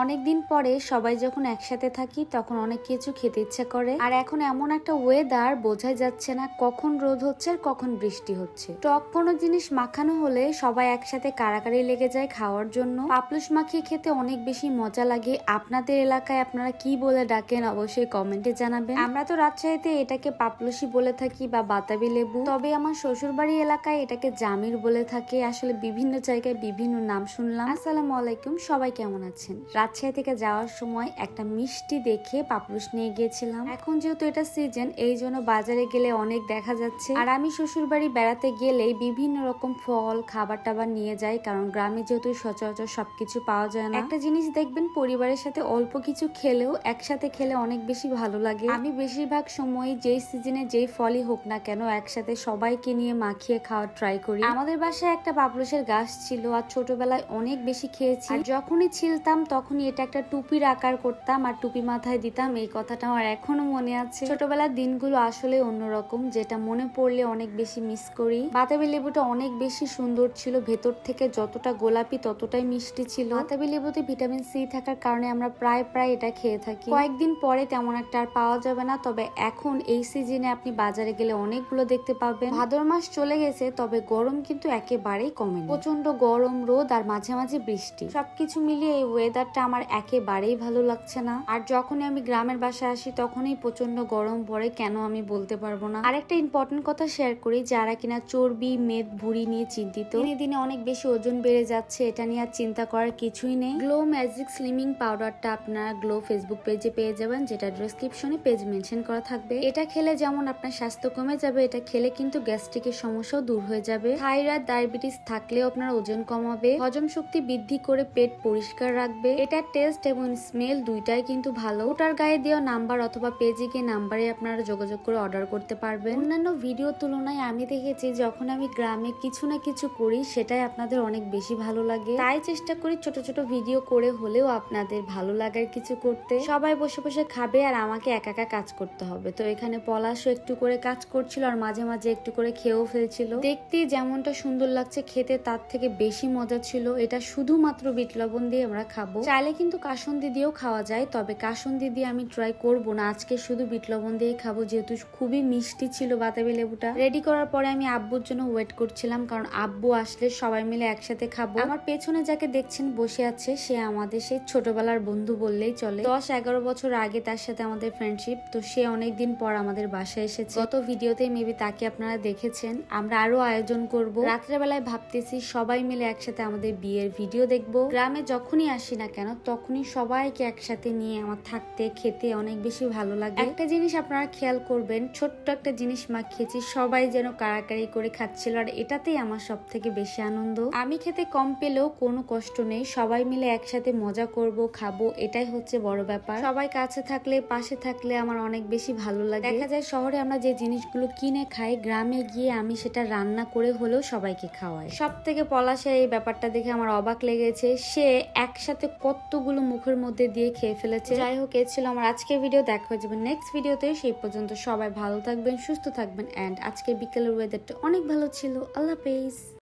অনেকদিন পরে সবাই যখন একসাথে থাকি, তখন অনেক কিছু খেতে ইচ্ছে করে। আর এখন এমন একটা ওয়েদার বোঝাই যাচ্ছে না কখন রোদ হচ্ছে আর কখন বৃষ্টি হচ্ছে। টক কোনো জিনিস মাখানো হলে সবাই একসাথে কারাকারি লেগে যায় খাওয়ার জন্য। পাপলুস মাখিয়ে খেতে অনেক বেশি মজা লাগে। আপনাদের এলাকায় আপনারা কি বলে ডাকেন অবশ্যই কমেন্টে জানাবেন। আমরা তো রাজশাহীতে এটাকে পাপলুসি বলে থাকি বা বাতাবি লেবু। তবে আমার শ্বশুরবাড়ি এলাকায় এটাকে জামির বলে থাকে। আসলে বিভিন্ন জায়গায় বিভিন্ন নাম শুনলাম। আসসালামু আলাইকুম, সবাই কেমন আছেন? রাজশাহী থেকে যাওয়ার সময় একটা মিষ্টি দেখে পাপলুস নিয়ে গিয়েছিলাম। এখন যেহেতু এটা সিজন এই জন্য বাজারে গেলে অনেক দেখা যাচ্ছে। আর আমি শ্বশুর বাড়ি বেড়াতে গেলেই বিভিন্ন রকম ফল খাবার টাবার নিয়ে যাই, কারণ গ্রামে যেহেতু সচরাচর সবকিছু পাওয়া যায় না। একটা জিনিস দেখবেন, পরিবারের সাথে অল্প কিছু খেলেও একসাথে খেলে অনেক বেশি ভালো লাগে। আমি বেশিরভাগ সময় যেই সিজনে যেই ফলই হোক না কেন একসাথে সবাইকে নিয়ে মাখিয়ে খাওয়ার ট্রাই করি। আমাদের বাসায় একটা পাপলুসের গাছ ছিল আর ছোটবেলায় অনেক বেশি খেয়েছি। যখনই ছিলতাম তখনই এটা একটা টুপির আকার করতাম আর টুপি মাথায় দিতাম, এই কথাটা আমার এখনও মনে আছে। ছোটবেলার দিনগুলো আসলে অন্যরকম, যেটা মনে পড়লে অনেক বেশি মিস করি। বাতাবি লেবুটা অনেক বেশি সুন্দর ছিল, ভেতর থেকে যতটা গোলাপি ততটাই মিষ্টি ছিল। বাতাবি লেবুতে ভিটামিন সি থাকার কারণে আমরা প্রায় প্রায় এটা খেয়ে থাকি। কয়েকদিন পরে তেমন একটা আর পাওয়া যাবে না, তবে এখন এই সিজনে আপনি বাজারে গেলে অনেকগুলো দেখতে পাবেন। ভাদর মাস চলে গেছে, তবে গরম কিন্তু একেবারেই কমে প্রচণ্ড গরম, রোদ আর মাঝে মাঝে বৃষ্টি। সবকিছু মিলিয়ে এই ওয়েদারটা আমার একেবারেই ভালো লাগছে না। আর যখনই আমি গ্রামের বাসায় আসি, তখনই প্রচণ্ড গরম পড়ে, কেন আমি বলতে পারব না? আরেকটা ইম্পর্টেন্ট কথা শেয়ার করি, যারা কিনা চর্বি, মেদ, ভুড়ি নিয়ে চিন্তিত, দিনে দিনে অনেক বেশি ওজন বেড়ে যাচ্ছে, এটা নিয়ে আর চিন্তা করার কিছুই নেই। গ্লো ম্যাজিক স্লিমিং পাউডারটা আপনারা গ্লো ফেসবুক পেজে পেয়ে যাবেন, যেটা ডেসক্রিপশনে পেজ মেনশন করা থাকবে। এটা খেলে যেমন আপনার স্বাস্থ্য কমে যাবে, এটা খেলে কিন্তু গ্যাস্ট্রিকের সমস্যাও দূর হয়ে যাবে। থাইরয়েড ডায়াবেটিস থাকলেও আপনার ওজন কমাবে, হজম শক্তি বৃদ্ধি করে পেট পরিষ্কার রাখবে এটার টেস্ট এবং স্মেল দুইটাই কিন্তু ভালো। ওটার গায়ে দেওয়া নাম্বার অথবা পেজে গিয়ে নাম্বারে আপনারা যোগাযোগ করে অর্ডার করতে পারবেন। অন্যান্য ভিডিও তুলনায় আমি দেখেছি, যখন আমি গ্রামে কিছু না কিছু করি, সেটাই আপনাদের অনেক বেশি ভালো লাগে। তাই চেষ্টা করি ছোট ছোট ভিডিও করে হলেও আপনাদের ভালো লাগার কিছু করতে। সবাই বসে বসে খাবে আর আমাকে একা একা কাজ করতে হবে। তো এখানে পলাশও একটু করে কাজ করছিল আর মাঝে মাঝে একটু করে খেয়েও ফেলছিল। দেখতে যেমনটা সুন্দর লাগছে, খেতে তার থেকে বেশি মজা ছিল। এটা শুধুমাত্র বিট লবণ দিয়ে আমরা খাব। কিন্তু কাসন্দি দিয়েও খাওয়া যায়, তবে কাসন্দি দিয়ে আমি ট্রাই করব না। আজকে শুধু বিট লবণ দিয়ে খাব, যেহেতু খুবই মিষ্টি ছিল বাতাবি লেবুটা। রেডি করার পরে আমি আব্বুর জন্য ওয়েট করছিলাম, কারণ আব্বু আসলে সবাই মিলে একসাথে খাব। আমার পেছনে যাকে দেখছেন বসে আছে, সে আমাদের সেই ছোটবেলার বন্ধু বললেই চলে। দশ এগারো বছর আগে তার সাথে আমাদের ফ্রেন্ডশিপ তো সে অনেক দিন পর আমাদের বাসায় এসেছে। গত ভিডিওতে মেবি তাকে আপনারা দেখেছেন। আমরা আরও আয়োজন করব। রাত্রেবেলায় ভাবতেছি সবাই মিলে একসাথে আমাদের বিয়ের ভিডিও দেখব। গ্রামে যখনই আসি না কেন তখনই সবাইকে একসাথে নিয়ে আমার থাকতে খেতে অনেক বেশি ভালো লাগে। একটা জিনিস আপনারা খেয়াল করবেন ছোট্ট একটা জিনিস মাখিয়েছি সবাই যেন কারাকারি করে খাচ্ছিল আর এটাতেই আমার সব থেকে বেশি আনন্দ। আমি খেতে কম পেলেও কোনো কষ্ট নেই সবাই মিলে একসাথে মজা করব খাব এটাই হচ্ছে বড় ব্যাপার। সবাই কাছে থাকলে পাশে থাকলে আমার অনেক বেশি ভালো লাগে। দেখা যায় শহরে আমরা যে জিনিসগুলো কিনে খাই গ্রামে গিয়ে আমি সেটা রান্না করে হলেও সবাইকে খাওয়াই। সব থেকে পলাশে এই ব্যাপারটা দেখে আমার অবাক লেগেছে সে একসাথে কতগুলো মুখের মধ্যে দিয়ে খেয়ে ফেলেছে। যাই হোক, এ ছিল আমার আজকের ভিডিও দেখা হয়ে যাবে নেক্সট ভিডিওতে সেই পর্যন্ত সবাই ভালো থাকবেন, সুস্থ থাকবেন অ্যান্ড আজকের বিকেলের ওয়েদারটা অনেক ভালো ছিল। আল্লাহ হাফেজ।